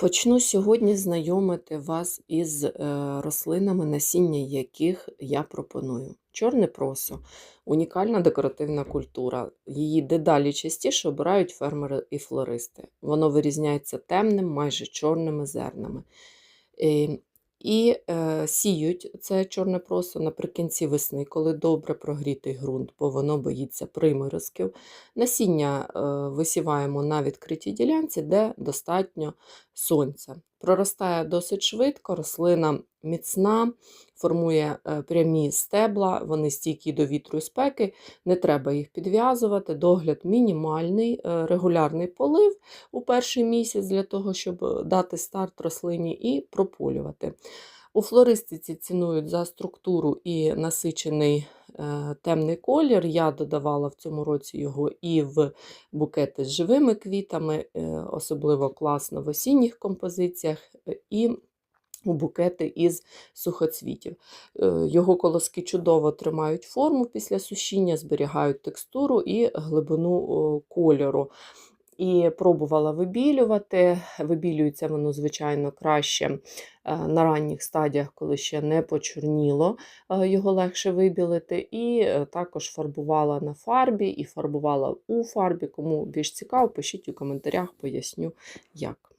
Почну сьогодні знайомити вас із е, рослинами, насіння яких я пропоную. Чорне просо унікальна декоративна культура. Її дедалі частіше обирають фермери і флористи. Воно вирізняється темним, майже чорними зернами. І е, сіють це чорне просо наприкінці весни, коли добре прогрітий ґрунт, бо воно боїться приморозків. Насіння е, висіваємо на відкритій ділянці, де достатньо сонця. Проростає досить швидко, рослина міцна, формує е, прямі стебла, вони стійкі до вітру і спеки, не треба їх підв'язувати. Догляд мінімальний, е, регулярний полив у перший місяць для того, щоб е, дати старт рослині і прополювати. У флористиці цінують за структуру і насичений темний колір. Я додавала в цьому році його і в букети з живими квітами, особливо класно в осінніх композиціях, і у букети із сухоцвітів. Е, Його колоски чудово тримають форму після сушіння, зберігають текстуру і глибину кольору. І пробувала вибілювати. Вибілюється воно, звичайно, краще е, на ранніх стадіях, коли ще не почорніло, е, його легше вибілити. І також фарбувала на фарбі і фарбувала у фарбі. Кому більш цікаво, пишіть у коментарях, поясню як.